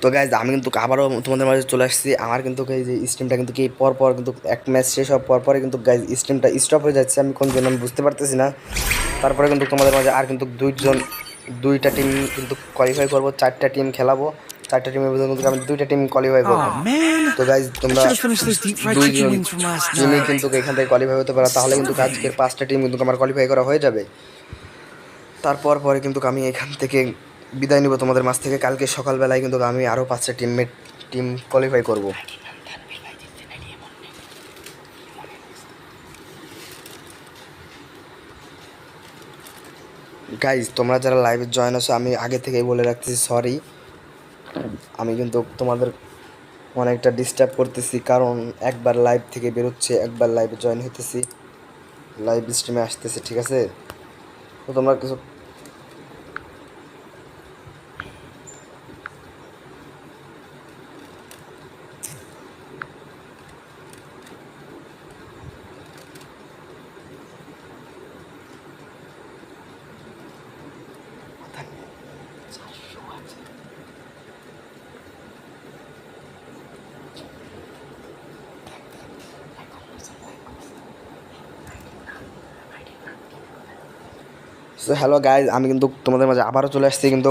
তো গাইজ আমি কিন্তু আবারও তোমাদের মাঝে চলে আসছি। আমার কিন্তু এই যে স্ট্রিমটা কিন্তু কি পর পর কিন্তু এক ম্যাচ শেষ হওয়ার পর পরে কিন্তু গাইজ স্ট্রিমটা স্টপ হয়ে যাচ্ছে। আমি কোন জন্য আমি বুঝতে পারতেছি না। তারপরে কিন্তু তোমাদের মাঝে আর কিন্তু দুইজন দুইটা টিম কিন্তু কোয়ালিফাই করব চারটা টিম খেলাবো। চারটা টিমের ভিতরে কিন্তু আমি দুইটা টিম কোয়ালিফাই করব। তো গাইজ তোমরা দুইজন night. কিন্তু এখান থেকে কোয়ালিফাই হতে পারো। তাহলে কিন্তু আজকের পাঁচটা টিম কিন্তু আমার কোয়ালিফাই করা হয়ে যাবে। তারপর পরে কিন্তু আমি এখান থেকে বিদায় নিব তোমাদের মাছ থেকে। কালকে সকালবেলায় কিন্তু আমি আরও পাঁচটা টিমমেট টিম কোয়ালিফাই করব। গাইজ তোমরা যারা লাইভে জয়েন আছো, আমি আগে থেকেই বলে রাখতেছি সরি আমি কিন্তু তোমাদের অনেকটা ডিস্টার্ব করতেছি, কারণ একবার লাইভ থেকে বেরোচ্ছে, একবার লাইভে জয়েন হইতেছি। লাইভ স্ট্রিমে আসতেছে, ঠিক আছে? তো তোমরা কিছু সো হ্যালো গাইজ আমি কিন্তু তোমাদের মাঝে আবারও চলে আসছি কিন্তু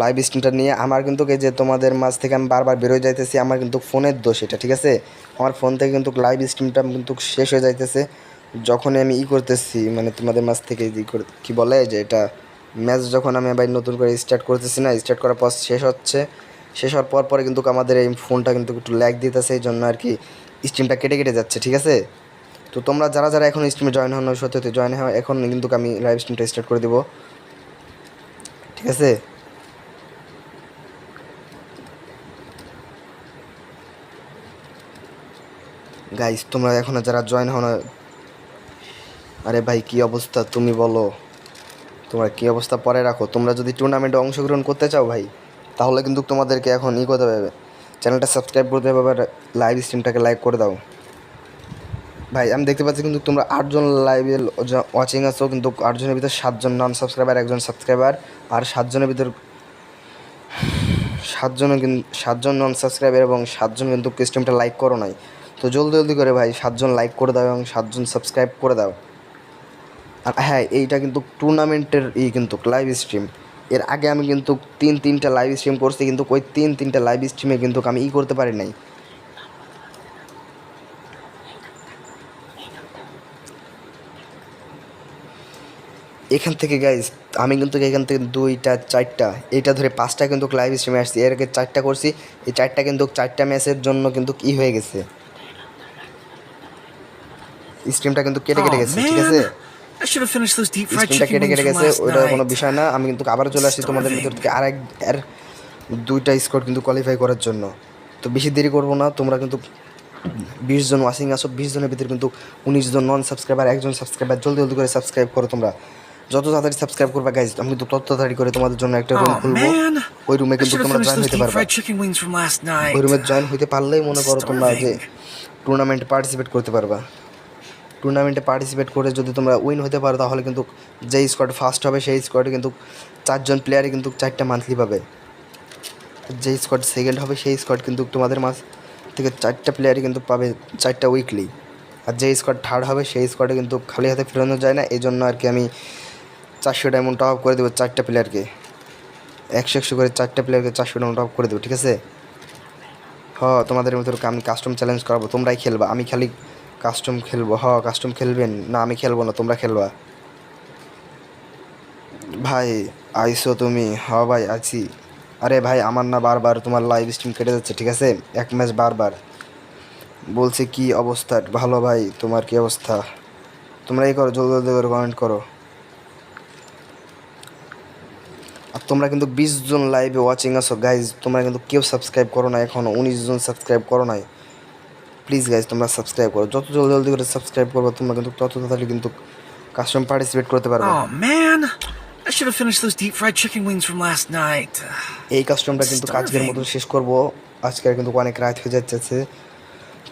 লাইভ স্ট্রিমটা নিয়ে। আমার কিন্তু এই যে তোমাদের মাঝ থেকে আমি বারবার বেরোয় যাইতেছি, আমার কিন্তু ফোনের দোষ এটা, ঠিক আছে? আমার ফোন থেকে কিন্তু লাইভ স্ট্রিমটা কিন্তু শেষ হয়ে যাইতেছে। যখনই আমি ই করতেছি মানে তোমাদের মাঝ থেকে ই করে কী বলে যে এটা ম্যাচ যখন আমি আবার নতুন করে স্টার্ট করতেছি না স্টার্ট করার পর শেষ হচ্ছে। শেষ হওয়ার পর পরে কিন্তু আমাদের এই ফোনটা কিন্তু একটু ল্যাগ দিতেছে, এই জন্য আর কি স্ট্রিমটা কেটে কেটে যাচ্ছে, ঠিক আছে? তো তোমরা যারা যারা এখন স্ট্রিমে জয়েন হন সত্যি জয়েন হওয়া এখন কিন্তু আমি লাইভ স্ট্রিমটা স্টার্ট করে দেবো। ঠিক আছে? গাইস তোমরা এখনও যারা জয়েন হও না, আরে ভাই, কি অবস্থা? তুমি বলো। তোমরা কি অবস্থা? পরে রাখো। তোমরা যদি টুর্নামেন্টে অংশগ্রহণ করতে চাও ভাই, তাহলে কিন্তু তোমাদেরকে এখন ই করতে হবে। চ্যানেলটা সাবস্ক্রাইব করতে হবে লাইভ স্ট্রিমটাকে লাইক করে দাও। ভাই, আমি দেখতে পাচ্ছি কিন্তু তোমরা আটজন লাইভে ওয়াচিং আছো, কিন্তু আটজনের ভিতর সাতজন নন সাবস্ক্রাইবার একজন সাবস্ক্রাইবার আর সাতজনের ভিতর সাতজন কিন্তু সাতজন নন সাবস্ক্রাইবার এবং সাতজন কিন্তু স্ট্রিমটা লাইক করো নাই। তো জলদি জলদি করে ভাই, সাতজন লাইক করে দাও এবং সাতজন সাবস্ক্রাইব করে দাও। আর হ্যাঁ এইটা কিন্তু টুর্নামেন্টের ই কিন্তু লাইভ স্ট্রিম এর আগে আমি কিন্তু তিন, তিনটা লাইভ স্ট্রিম করছি, কিন্তু ওই তিন, তিনটা লাইভ স্ট্রিমে কিন্তু আমি ই করতে পারি নাই। এখান থেকে গাইজ আমি কিন্তু এখান থেকে দুইটা চারটা এটা ধরে পাঁচটা কিন্তু লাইভ স্ট্রিমে আসছি। এর আগে চারটা করছি এই চারটা কিন্তু চারটা ম্যাচের জন্য কিন্তু ই হয়ে গেছে? স্ট্রিমটা কিন্তু কেটে কেটে Oh গেছে ঠিক আছে? স্ট্রিমটা কেটে কেটে গেছে ওইটা কোনো বিষয় না। আমি কিন্তু আবার চলে আসছি তোমাদের ভিতর থেকে আর এক আর দুইটা স্কোর কিন্তু কোয়ালিফাই করার জন্য। তো বেশি দেরি করব না তোমরা কিন্তু বিশ জন ওয়াচিং আসো বিশ জনের ভিতরে কিন্তু উনিশ জন নন সাবস্ক্রাইবার একজন সাবস্ক্রাইবার জলদি জলদি করে সাবস্ক্রাইব করো তোমরা। যত তাড়াতাড়ি সাবস্ক্রাইব করবা গাইজ আমি কিন্তু তত তাড়াতাড়ি করে তোমাদের জন্য একটা রুম Oh খুলবো। ওই রুমে কিন্তু তোমরা জয়েন হতে পারবা. ওই রুমে জয়েন হতে পারলেই মনে করো তোমরা যে. টুর্নামেন্টে পার্টিসিপেট করতে পারবা। টুর্নামেন্টে পার্টিসিপেট করে যদি তোমরা উইন হতে পারো তাহলে কিন্তু যেই স্কোয়াড ফার্স্ট হবে সেই স্কোয়াডে কিন্তু চারজন প্লেয়ারই কিন্তু চারটা মান্থলি পাবে। যেই স্কোয়াড সেকেন্ড হবে সেই স্কোয়াড কিন্তু তোমাদের মাঝ থেকে চারটা প্লেয়ারই কিন্তু পাবে চারটা উইকলি আর যেই স্কোয়াড থার্ড হবে সেই স্কোয়াডে কিন্তু খালি হাতে ফেরানো যায় না। এই জন্য আর কি আমি চারশো ডায়মন্ড টপ আপ করে দেবো চারটা প্লেয়ারকে একশো একশো করে চারটা প্লেয়ারকে চারশো ডায়মন্ড টপ করে দেবো, ঠিক আছে? হ, তোমাদের ভিতরে আমি কাস্টম চ্যালেঞ্জ করাবো, তোমরাই খেলবা। আমি খালি কাস্টম খেলব। হ কাস্টম খেলবেন? না, আমি খেলব না, তোমরা খেলবা। ভাই, আইসো তুমি। হ, ভাই আছি আরে ভাই, আমার না বারবার তোমার লাইভ স্ট্রিম কেটে যাচ্ছে, ঠিক আছে? এক ম্যাচ বারবার। বলছে কি অবস্থা? ভালো ভাই, তোমার কি অবস্থা? তোমরা এই করো, জলদি জলদি করে কমেন্ট করো আর তোমরা কিন্তু বিশ জন লাইভে ওয়াচিং আছো গাইজ তোমরা কিন্তু কেউ সাবস্ক্রাইব করো না এখনও উনিশ জন সাবস্ক্রাইব করো নাই। প্লিজ গাইজ তোমরা সাবস্ক্রাইব করো। যত জলদি জলদি করে সাবস্ক্রাইব করবে তোমরা কিন্তু তত তাড়াতাড়ি কিন্তু কাস্টম পার্টিসিপেট করতে পারবে। I should have finished those deep fried chicken wings from last night. এই কাস্টমটা কিন্তু আজকের মতো শেষ করব। আজকে কিন্তু অনেক রাত হয়ে যাচ্ছে।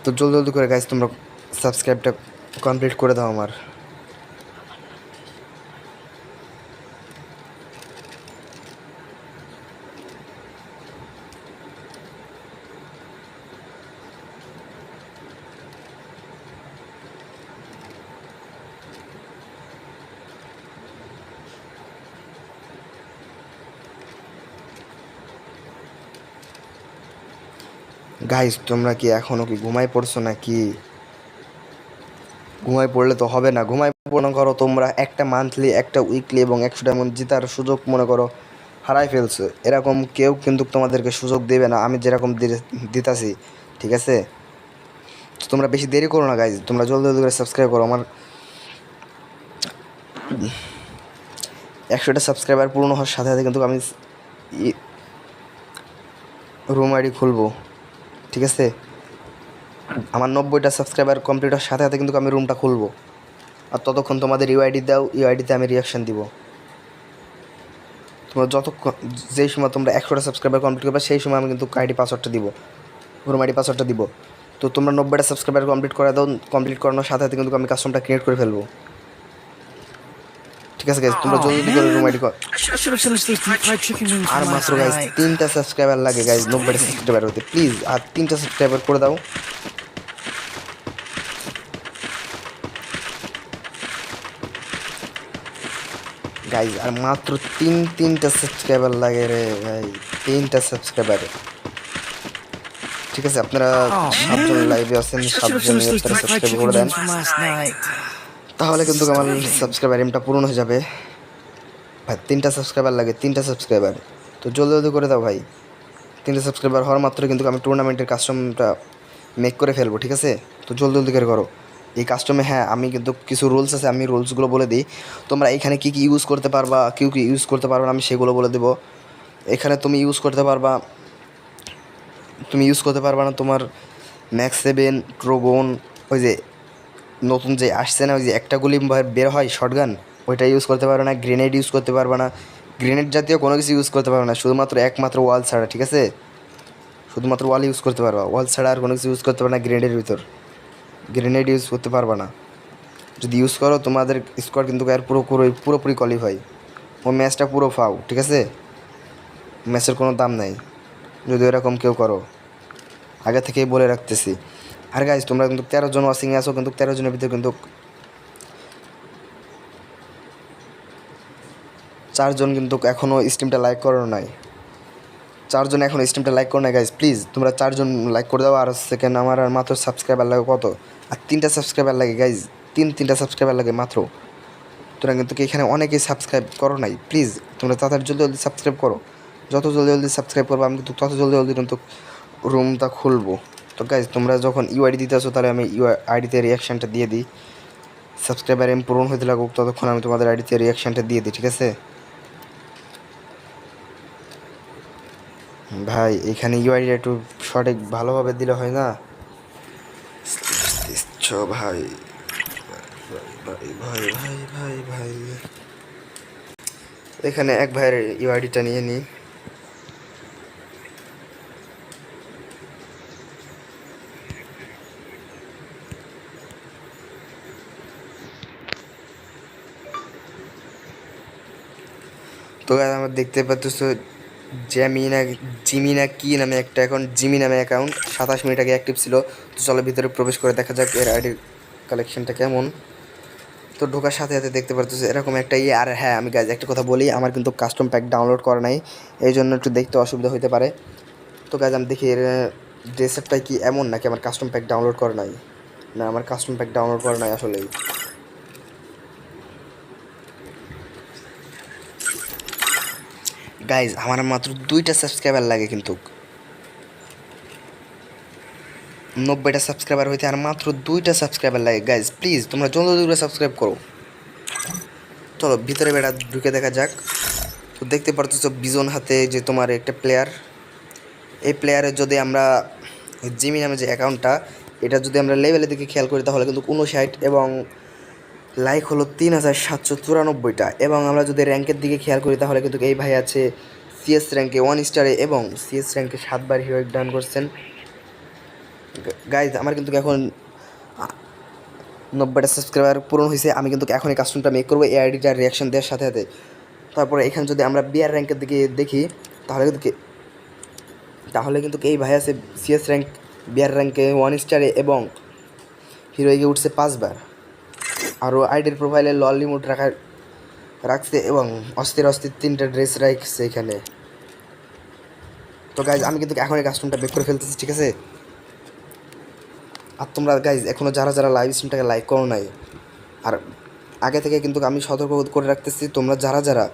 তো জলদি জলদি করে গাইজ তোমরা সাবস্ক্রাইবটা কমপ্লিট করে দাও আমার। গাইস তোমরা কি এখনও কি ঘুমাই পড়ছো নাকি? ঘুমাই পড়লে তো হবে না। ঘুমাই মনে করো তোমরা একটা মান্থলি একটা উইকলি এবং একশো ডায়মন্ড জেতার সুযোগ মনে করো হারাই ফেলছো। এরকম কেউ কিন্তু তোমাদেরকে সুযোগ দেবে না। আমি যেরকম দিতাছি, ঠিক আছে? তোমরা বেশি দেরি করো না গাইজ তোমরা জলদি জলদি করে সাবস্ক্রাইব করো। আমার একশোটা সাবস্ক্রাইবার পূর্ণ হওয়ার সাথে সাথে কিন্তু আমি রুম আইডি খুলবো। ঠিক আছে? আমার নব্বইটা সাবস্ক্রাইবার কমপ্লিট হওয়ার সাথে সাথে কিন্তু আমি রুমটা খুলবো। আর ততক্ষণ তোমাদের ইউআইডি দাও ইউআইডিতে আমি রিয়াকশান দিব। তোমরা যতক্ষণ, যেই সময় তোমরা একশোটা সাবস্ক্রাইবার কমপ্লিট করবে, সেই সময় আমি কিন্তু আইডি পাসওয়ার্ডটা দিব। রুম আইডি পাসওয়ার্ডটা দিব। তো তোমরা নব্বইটা সাবস্ক্রাইবার কমপ্লিট করে দাও কমপ্লিট করানোর সাথে সাথে কিন্তু আমি কাস্টমটা ক্রিয়েট করে ফেলব। ঠিক আছে গাইজ তোমরা জলদি করে রুম আইডি আর মাত্র গাইজ তিনটা সাবস্ক্রাইবার লাগে গাইজ নব্বইটা সাবস্ক্রাইবার হতে প্লিজ আর তিনটা সাবস্ক্রাইবার করে দাও গাইজ আর মাত্র তিন তিনটা সাবস্ক্রাইবার লাগে রে ভাই তিনটা সাবস্ক্রাইবার ঠিক আছে আপনারা সাতজন লাইভে আছেন সাতজন সাবস্ক্রাইব করে দেন তাহলে কিন্তু আমার সাবস্ক্রাইবার এমটা পূরণ হয়ে যাবে। ভাই, তিনটা সাবস্ক্রাইবার লাগে, তিনটা সাবস্ক্রাইবার তো জলদি জলদি করে দাও ভাই। তিনটা সাবস্ক্রাইবার হওয়ার মাত্র কিন্তু আমি টুর্নামেন্টের কাস্টমটা মেক করে ফেলব, ঠিক আছে? তো জলদি জলদি করে করো। এই কাস্টমে হ্যাঁ আমি কিন্তু কিছু রুলস আছে, আমি রুলসগুলো বলে দিই। তোমরা এখানে কী কী ইউজ করতে পারবা, কেউ কী ইউজ করতে পারবা আমি সেগুলো বলে দেবো। এখানে তুমি ইউজ করতে পারবা, তুমি ইউজ করতে পারবা না তোমার ম্যাক্স সেভেন ট্রোগন ওই যে নতুন যে আসছে না, ওই যে একটা গুলি বের হয় শর্টগান ওইটা ইউজ করতে পারবে না গ্রেনেড ইউজ করতে পারবে না। গ্রেনেড জাতীয় কোনো কিছু ইউজ করতে পারবে না, শুধুমাত্র একমাত্র ওয়াল ছাড়া, ঠিক আছে? শুধুমাত্র ওয়াল ইউজ করতে পারবা। ওয়াল ছাড়া আর কোনো কিছু ইউজ করতে পারবে না গ্রেনেডের ভিতর। গ্রেনেড ইউজ করতে পারবা না। যদি ইউজ করো, তোমাদের স্কোয়াড কিন্তু আর পুরোপুরি পুরোপুরি কোয়ালিফাই ও ম্যাচটা পুরো ফাও, ঠিক আছে? ম্যাচের কোনো দাম নাই। যদি এরকম কেউ করো। আগে থেকেই বলে রাখতেছি। আর গাইজ তোমরা কিন্তু তেরো জন ওয়াশিংয়ে আসো কিন্তু তেরো জনের ভিতরে কিন্তু চারজন কিন্তু এখনও স্টিমটা লাইক করো নাই। চারজন এখনও স্টিমটা লাইক করো নাই গাইজ প্লিজ তোমরা চারজন লাইক করে দাও, আর সেকেন্ড আমার আর মাত্র সাবস্ক্রাইবার লাগে কত? আর তিনটা সাবস্ক্রাইবার লাগে গাইজ তিন, তিনটা সাবস্ক্রাইবার লাগে মাত্র। তোমরা কিন্তু এখানে অনেকেই সাবস্ক্রাইব করো নাই? প্লিজ তোমরা তাড়াতাড়ি জলদি জলদি সাবস্ক্রাইব করো। যত জলদি জলদি সাবস্ক্রাইব করব, আমি কিন্তু তত জলদি জলদি কিন্তু রুমটা খুলবো। তো গাইজ তোমরা যখন ইউআইডি দিতে আসো তাহলে আমি আইডিতে রিয়াকশানটা দিয়ে দিই। সাবস্ক্রাইবার এম পূরণ হতে লাগুক, ততক্ষণ আমি তোমাদের আইডিতে রিয়াকশানটা দিয়ে দিই, ঠিক আছে? ভাই, এখানে ইউআইডিটা একটু সঠিক ভালোভাবে দিলে হয় না? ভাই। ভাই ভাই ভাই ভাই ভাই এখানে এক ভাইয়ের ইউআইডিটা নিয়ে নিই। তো আমরা দেখতে পাচ্ছ জ্যামিনা জিমিনা কি নামে একটা এখন জিমি নামে অ্যাকাউন্ট সাতাশ মিনিট আগে অ্যাক্টিভ ছিল। তো চলো ভিতরে প্রবেশ করে দেখা যাক এর আইডির কালেকশনটা কেমন। তো ঢোকার সাথে সাথে দেখতে পাচ্ছ এরকম একটা ইয়ে। আর হ্যাঁ আমি গাছ একটা কথা বলি, আমার কিন্তু কাস্টম প্যাক ডাউনলোড করা নাই। এই জন্য একটু দেখতে অসুবিধা হতে পারে। তো গাছ আমি দেখি এর ড্রেসআপটা কি এমন নাকি আমার কাস্টম প্যাক ডাউনলোড করা নাই? না, আমার কাস্টম প্যাক ডাউনলোড করা নাই আসলেই। গাইজ আমার মাত্র দুইটা সাবস্ক্রাইবার লাগে কিন্তু। নব্বইটা সাবস্ক্রাইবার হইতে আর মাত্র দুইটা সাবস্ক্রাইবার লাগে। গাইজ প্লিজ তোমরা জলদি জলদি সাবস্ক্রাইব করো। চলো, ভিতরে বেড়া ঢুকে দেখা যাক। তো দেখতে পারতেছো বিজন হাতে যে তোমার একটা প্লেয়ার এই প্লেয়ারের যদি আমরা জিমি নামে যে অ্যাকাউন্টটা এটা যদি আমরা লেভেলের দিকে খেয়াল করি, তাহলে কিন্তু উনষাট এবং লাইক হলো তিন হাজার সাতশো চুরানব্বইটা। এবং আমরা যদি র্যাঙ্কের দিকে খেয়াল করি, তাহলে কিন্তু এই ভাই আছে সিএস র্যাঙ্কে ওয়ান স্টারে এবং সিএস র্যাঙ্কে সাতবার হিরোইক ডান করছেন। গাইজ আমার কিন্তু এখন নব্বইটা সাবস্ক্রাইবার পূরণ হয়েছে। আমি কিন্তু এখন এই কাস্টমটা মেক করব, এই আইডিটার রিয়াকশন দেওয়ার সাথে সাথে। তারপরে এখানে যদি আমরা বিয়ার র্যাঙ্কের দিকে দেখি, তাহলে কিন্তু তাহলে কিন্তু এই ভাই আছে সিএস র্যাঙ্ক বিয়ার র্যাঙ্কে ওয়ান স্টারে এবং হিরোইকে উঠছে পাঁচবার। আরও আইডির প্রোফাইলে লল লিমিট রাখা, রাখছে এবং অস্থির অস্থির তিনটা ড্রেস রাখছে এখানে। তো গাইজ আমি কিন্তু এখন এই কাস্টমটা বেক করে ফেলতেছি, ঠিক আছে? আর তোমরা গাইজ এখনও যারা যারা লাইভ স্ট্রিমটাকে লাইক করো নাই, আর আগে থেকে কিন্তু আমি সতর্ক করে রাখতেছি, তোমরা যারা যারা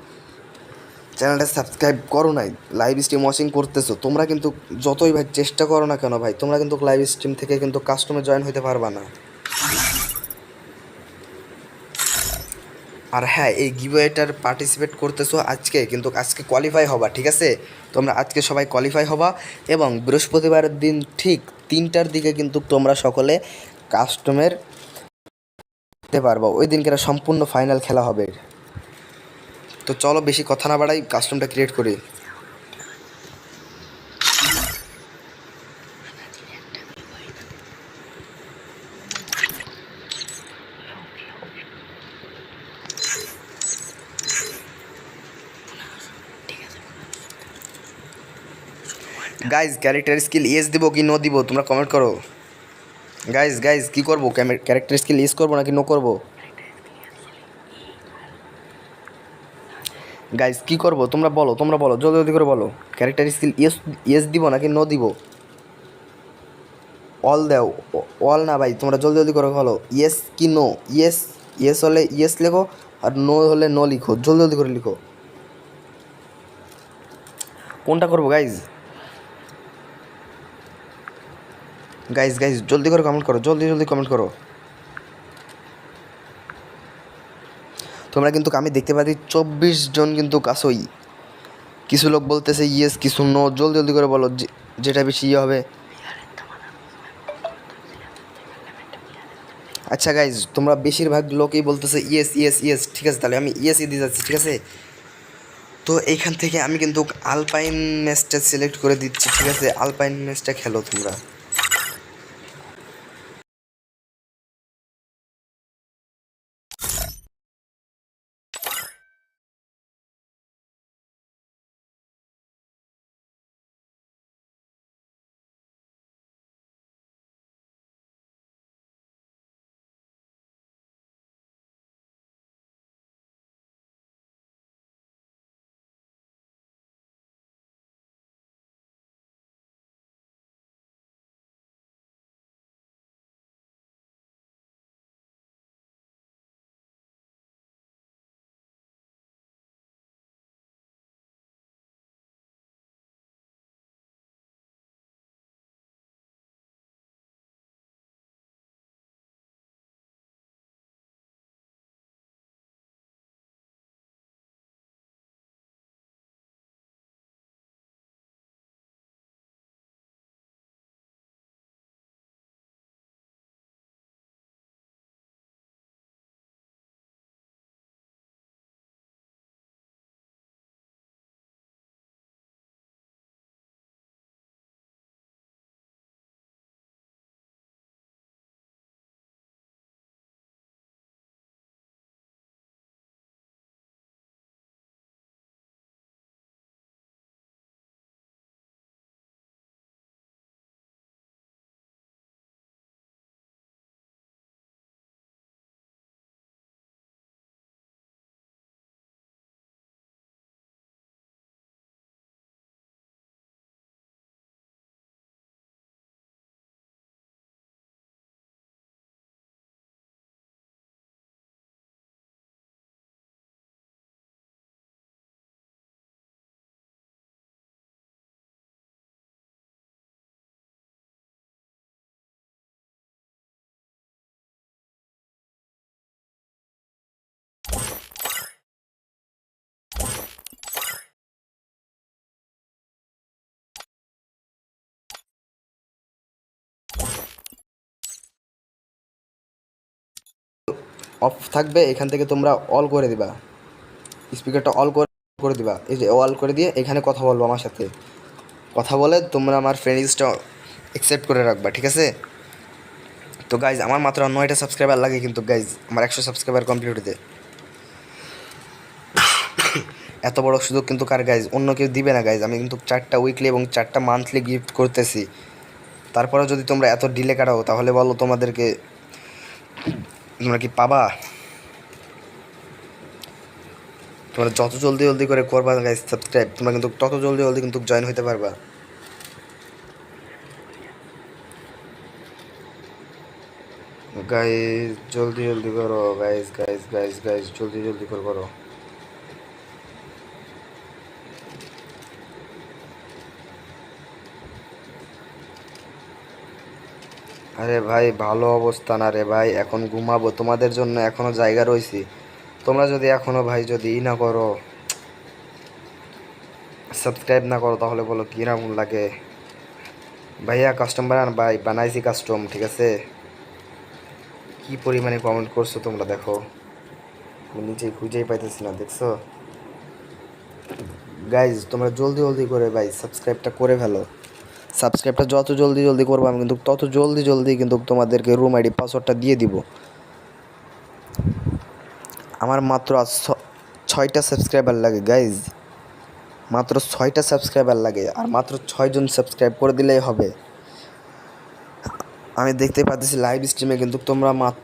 চ্যানেলটা সাবস্ক্রাইব করো নাই লাইভ স্ট্রিম ওয়াচিং করতেছো, তোমরা কিন্তু যতই ভাই চেষ্টা করো না কেন ভাই, তোমরা কিন্তু লাইভ স্ট্রিম থেকে কিন্তু কাস্টমে জয়েন হতে পারবা না। আর হ্যাঁ এই গিভওয়েটার পার্টিসিপেট করতেছো আজকে, কিন্তু আজকে কোয়ালিফাই হবা, ঠিক আছে? তোমরা আজকে সবাই কোয়ালিফাই হবা এবং বৃহস্পতিবার দিন ঠিক তিনটার দিকে কিন্তু তোমরা সকলে কাস্টমের দিতে পারব। ওই দিনকে সম্পূর্ণ ফাইনাল খেলা হবে। তো চলো বেশি কথা না বাড়াই কাস্টমটা ক্রিয়েট করি। গাইজ ক্যারেক্টার স্কিল ইয়েস দিব কি নো দিব? তোমরা কমেন্ট করো। গাইজ গাইজ কি করব? ক্যারেক্টার স্কিল ইয়েস করব নাকি নো করব? গাইজ কি করব? তোমরা বলো তোমরা বলো, জলদি জলদি করে বলো। ক্যারেক্টার স্কিল ইয়েস ইয়েস দিব নাকি নো দিব? অল দাও অল না ভাই, তোমরা জলদি জলদি করে বলো। ইয়েস কি নো ইয়েস ইয়েস হলে ইয়েস লেখো, আর নো হলে নো লিখো। জলদি জলদি করে লিখো। কোনটা করব গাইজ গাইজ গাইজ জলদি করে কমেন্ট করো, জলদি জলদি কমেন্ট করো। তোমরা কিন্তু আমি দেখতে পাচ্ছি চব্বিশ জন কিন্তু কাছই। কিছু লোক বলতেছে ইয়েস কিছু নো জলদি জলদি করে বলো যেটা বেশি ইয়ে হবে। আচ্ছা গাইজ তোমরা বেশিরভাগ লোকই বলতেছে ইয়েস ইয়েস ইয়েস ঠিক আছে, তাহলে আমি ইয়েসই দিয়ে যাচ্ছি, ঠিক আছে? তো এইখান থেকে আমি কিন্তু আলপাইন ম্যাচটা সিলেক্ট করে দিচ্ছি, ঠিক আছে? আলপাইন ম্যাচটা খেলো তোমরা। অফ থাকবে, এখান থেকে তোমরা অল করে দিবা। স্পিকারটা অল করে করে দিবা। এই যে অল করে দিয়ে এখানে কথা বলব আমার সাথে। কথা বলে তোমরা আমার ফ্রেন্ডসটা অ্যাকসেপ্ট করে রাখবা, ঠিক আছে? তো গাইজ আমার মাত্র নয়টা সাবস্ক্রাইবার লাগে কিন্তু গাইজ আমার একশো সাবস্ক্রাইবার কমপ্লিট হতে। এত বড় সুযোগ কিন্তু কার গাইজ অন্য কেউ দিবে না গাইজ আমি কিন্তু চারটা উইকলি এবং চারটা মান্থলি গিফট করতেছি। তারপরে যদি তোমরা এত ডিলে কাটাও, তাহলে বলো তোমাদেরকে তোমরা কি পাবা? তোমরা যত জলদি জলদি করে করবা গাইজ সাবস্ক্রাইব তোমরা কিন্তু তত জলদি জলদি কিন্তু জয়েন হইতে পারবা। গাইজ জলদি জলদি করো গাইজ গাইজ গাইজ গাইজ জলদি জলদি করে করো। আরে ভাই, ভালো অবস্থা না রে ভাই, এখন ঘুমাবো। তোমাদের জন্য এখনও জায়গা রয়েছে তোমরা যদি এখনও ভাই যদি ই না করো সাবস্ক্রাইব না করো, তাহলে বলো কীরকম লাগে। ভাইয়া কাস্টম বানান ভাই, বানাইছি কাস্টম ঠিক আছে? কি পরিমাণে কমেন্ট করছ তোমরা দেখো। নিজেই খুঁজেই পাইতেছি না, দেখছ? গাইজ তোমরা জলদি জলদি করে ভাই সাবস্ক্রাইবটা করে ফেলো। সাবস্ক্রাইবটা যত জলদি জলদি করব আমি কিন্তু তত জলদি জলদি কিন্তু তোমাদেরকে রুম আইডি পাসওয়ার্ডটা দিয়ে দিব। আমার মাত্র আজ ছয়টা সাবস্ক্রাইবার লাগে গাইজ মাত্র ছয়টা সাবস্ক্রাইবার লাগে আর মাত্র ছয়জন সাবস্ক্রাইব করে দিলেই হবে। আমি দেখতে পাচ্ছি লাইভ স্ট্রিমে কিন্তু তোমরা মাত্র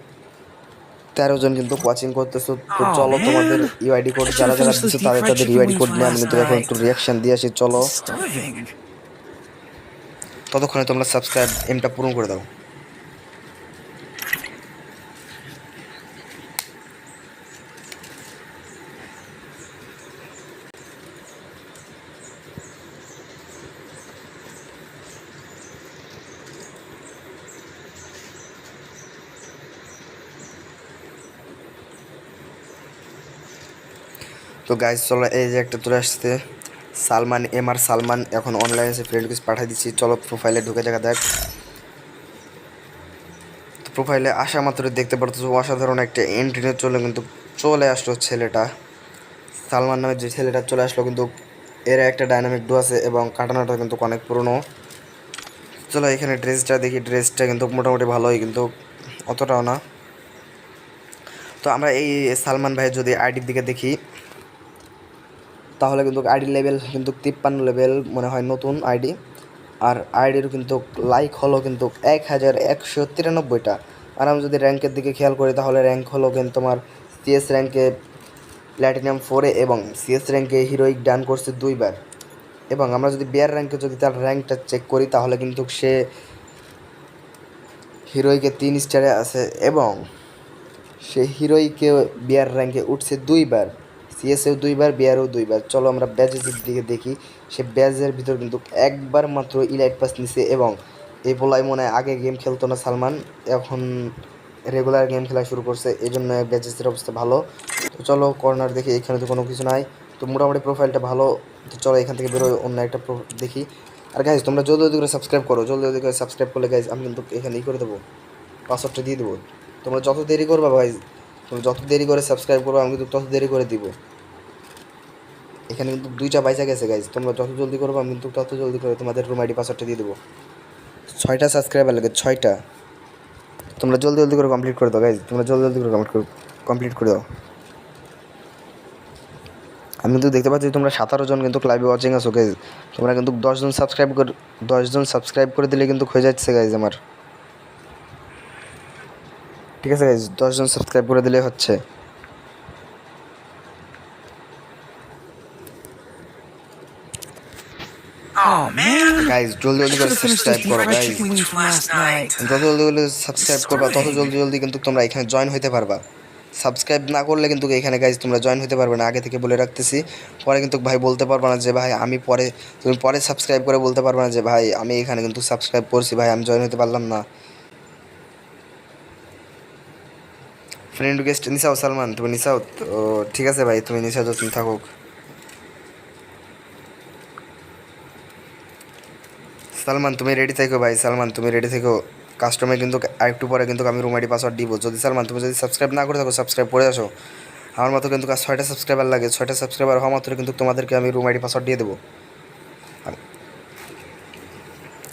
তেরো জন কিন্তু ওয়াচিং করতেছো। তো চলো তোমাদের ইউআইডি কোড যারা যারা দিচ্ছে তাদের তাদের ইউআইডি কোড নিয়ে আমি কিন্তু এখন একটু রিয়াকশন দিয়ে আসি চলো. ততক্ষণে তোমরা সাবস্ক্রাইব এমটা পূরণ করে দাও। তো গাইজ চলো এই যে একটা চলে আসছে। সালমান, এম আর সালমান এখন অনলাইনে এসে ফ্রেন্ড রিকোয়েস্ট পাঠিয়ে দিচ্ছি। চলো প্রোফাইলে ঢুকে দেখা দেখ প্রোফাইলে আসা মাত্র দেখতে পারতো অসাধারণ একটা এন্ট্রিনে চলে কিন্তু চলে আসলো ছেলেটা। সালমান নামের যে ছেলেটা চলে আসলো কিন্তু এর একটা ডাইনামিক ডু আছে এবং কাটানোটা কিন্তু অনেক পুরনো। চলো এখানে ড্রেসটা দেখি ড্রেসটা কিন্তু মোটামুটি ভালোই কিন্তু অতটাও না। তো আমরা এই সালমান ভাইয়ের যদি আইডির দিকে দেখি। তাহলে কিন্তু আইডি লেভেল কিন্তু তিপ্পান্ন লেভেল মনে হয় নতুন আইডি। আর আইডির কিন্তু লাইক হলো কিন্তু এক হাজার একশো তিরানব্বইটা। আর আমি যদি র্যাঙ্কের দিকে খেয়াল করি তাহলে র্যাঙ্ক হলো কিন্তু তোমার সিএস র্যাঙ্কে প্ল্যাটিনাম ফোরে এবং সিএস র্যাঙ্কে হিরোইক ডান করছে দুইবার। এবং আমরা যদি বিয়ার র্যাঙ্কে যদি তার র্যাঙ্কটা চেক করি তাহলে কিন্তু সে হিরোইকে তিন স্টারে আছে এবং সে হিরোইকে বিয়ার র্যাঙ্কে উঠছে দুইবার। সিএসএও দুইবার বিয়ারও দুইবার। চলো আমরা ব্যাজেসের দিকে দেখি। সে ব্যাজের ভিতর কিন্তু একবার মাত্র ইলাইট পাস নিছে এবং এই বলাই মনে হয় আগে গেম খেলতো না সালমান, এখন রেগুলার গেম খেলা শুরু করছে। এই জন্য ব্যাজেসের অবস্থা ভালো। তো চলো কর্নার দেখি, এখানে তো কোনো কিছু নাই। তো মোটামুটি প্রোফাইলটা ভালো। তো চলো এখান থেকে বেরোয় অন্য একটা দেখি। আর গাইজ তোমরা জলদি জলদি করে সাবস্ক্রাইব করো। জলদি জলদি করে সাবস্ক্রাইব করলে গাইজ আমি কিন্তু এখানে ই করে দেবো। পাসওয়ার্ডটা দিয়ে দেবো। তোমরা যত দেরি করবে ভাই তোমরা যত দেরি করে সাবস্ক্রাইব করবে, আমি কিন্তু তত দেরি করে দিব। এখানে কিন্তু দুইটা বাইসা গেছে গাইজ তোমরা যত জলদি করব, আমি কিন্তু তত জলদি করে তোমাদের রুম আইডি পাসওয়ার্ডটা দিয়ে দেবো। ছয়টা সাবস্ক্রাইবার লাগে, ছয়টা। তোমরা জলদি জলদি করে কমপ্লিট করে দাও গাইজ তোমরা জলদি জলদি করে কমপ্লিট করে কমপ্লিট করে দাও। আমি কিন্তু দেখতে পাচ্ছি তোমরা সতেরো জন কিন্তু লাইভে ওয়াচিং আছো গাইজ তোমরা কিন্তু দশজন সাবস্ক্রাইব করে দশজন সাবস্ক্রাইব করে দিলে কিন্তু হয়ে যাচ্ছে গাইজ আমার। ঠিক আছে গাইজ দশজন সাবস্ক্রাইব করে দিলে হচ্ছে। Oh man. জলদি জলদি করে সাবস্ক্রাইব করো night. যত জলদি জলদি সাবস্ক্রাইব করবা তত জলদি জলদি কিন্তু তোমরা এখানে জয়েন হতে পারবা। সাবস্ক্রাইব না করলে কিন্তু এখানে গাইজ তোমরা জয়েন হতে পারবে না। আগে থেকে বলে রাখতেছি পরে কিন্তু ভাই বলতে পারবে না যে ভাই আমি পরে তুমি পরে সাবস্ক্রাইব করে বলতে পারবে না যে ভাই আমি এখানে কিন্তু সাবস্ক্রাইব করছি ভাই আমি জয়েন হতে পারলাম না। ফ্রেন্ড রিকোয়েস্ট নিসাও সালমান তুমি নিসাও? তো ঠিক আছে ভাই তুমি নিসাও তুমি থাকুক। সালমান, তুমি রেডি থেকো ভাই। সালমান, তুমি রেডি থেকো। কাস্টমার কিন্তু আরেকটু পরে কিন্তু আমি রুম আইডি পাসওয়ার্ড দিব। যদি সালমান, তুমি যদি সাবস্ক্রাইব না করে থাকো সাবস্ক্রাইব করে আসো। আমার মতো কিন্তু ছয়টা সাবস্ক্রাইবার লাগে, ছয়টা সাবস্ক্রাইবার হওয়া মাত্র কিন্তু তোমাদেরকে আমি রুম আইডি পাসওয়ার্ড দিয়ে দেবো।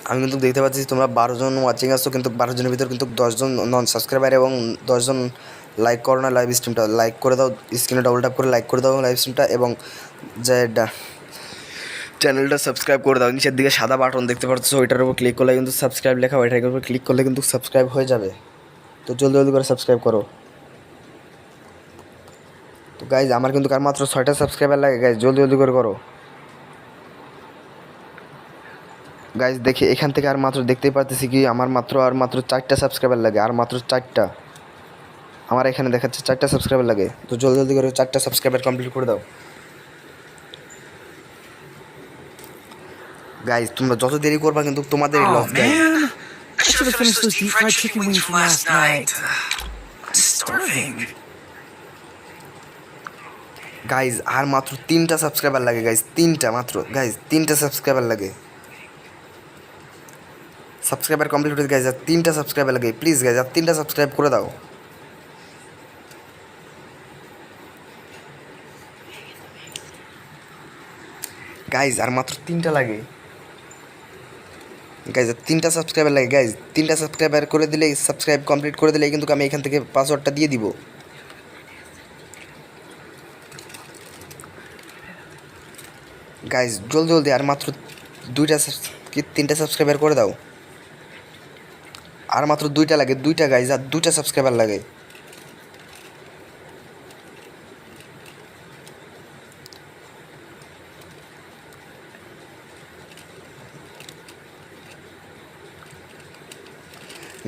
আমি কিন্তু দেখতে পাচ্ছি তোমরা বারো জন ওয়াচিং আসছো কিন্তু বারো জনের ভিতর কিন্তু দশজন নন সাবস্ক্রাইবার এবং দশজন লাইক করো না লাইভ স্ট্রিমটা লাইক করে দাও স্ক্রিনে ডবল ট্যাপ করে লাইক করে দাও লাইভ স্ট্রিমটা এবং যে চ্যানেলটা সাবস্ক্রাইব করে দাও, নিচের দিকে সাদা বাটন দেখতে পাচ্ছ ওইটার উপর ক্লিক করলে কিন্তু সাবস্ক্রাইব লেখা ওইটার উপর ক্লিক করলে কিন্তু সাবস্ক্রাইব হয়ে যাবে। তো জলদি জলদি করে সাবস্ক্রাইব করো। তো গাইজ আমার কিন্তু কার মাত্র ছয়টা সাবস্ক্রাইবার লাগে গাইজ জলদি জলদি করে করো। গাইজ দেখি, এখান থেকে আর মাত্র দেখতেই পারতেছি কি আমার মাত্র আর মাত্র চারটা সাবস্ক্রাইবার লাগে, আর মাত্র চারটা। আমার এখানে দেখাচ্ছে চারটা সাবস্ক্রাইবার লাগে। তো জলদি জলদি করে চারটা সাবস্ক্রাইবার কমপ্লিট করে দাও। তোমরা যত দেরি করবা কিন্তু তোমাদের loss guys man. I should have finished those deep fried chicken wings from last night. I'm starving. Guys আর মাত্র তিনটা সাবস্ক্রাইবার লাগে গাইজ তিনটা মাত্র গাইজ তিনটা সাবস্ক্রাইবার লাগে সাবস্ক্রাইবার কমপ্লিট হয়ে গাইজ আর তিনটা সাবস্ক্রাইবার লাগে প্লিজ গাইজ আর তিনটা সাবস্ক্রাইব করে দাও গাইজ আর মাত্র তিনটা লাগে গাইজ তিনটা সাবস্ক্রাইবার লাগে। গাইজ তিনটা সাবস্ক্রাইবার করে দিলেই সাবস্ক্রাইব কমপ্লিট করে দিলেই কিন্তু আমি এখান থেকে পাসওয়ার্ডটা দিয়ে দিব। গাইজ জলদি জলদি, আর মাত্র দুইটা কি তিনটা সাবস্ক্রাইবার করে দাও। আর মাত্র দুইটা লাগে, দুইটা গাইজ আর দুইটা সাবস্ক্রাইবার লাগে।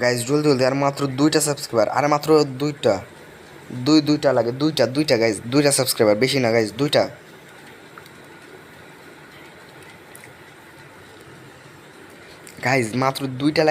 গাইজ জলদি জলদি, আর মাত্র দুইটা সাবস্ক্রাইবার আর মাত্র দুইটা, দুই, দুইটা লাগে, দুইটা দুইটা গাইজ দুইটা সাবস্ক্রাইবার বেশি না গাইজ দুইটা। গাইজ মাত্র দুইটা লাগে।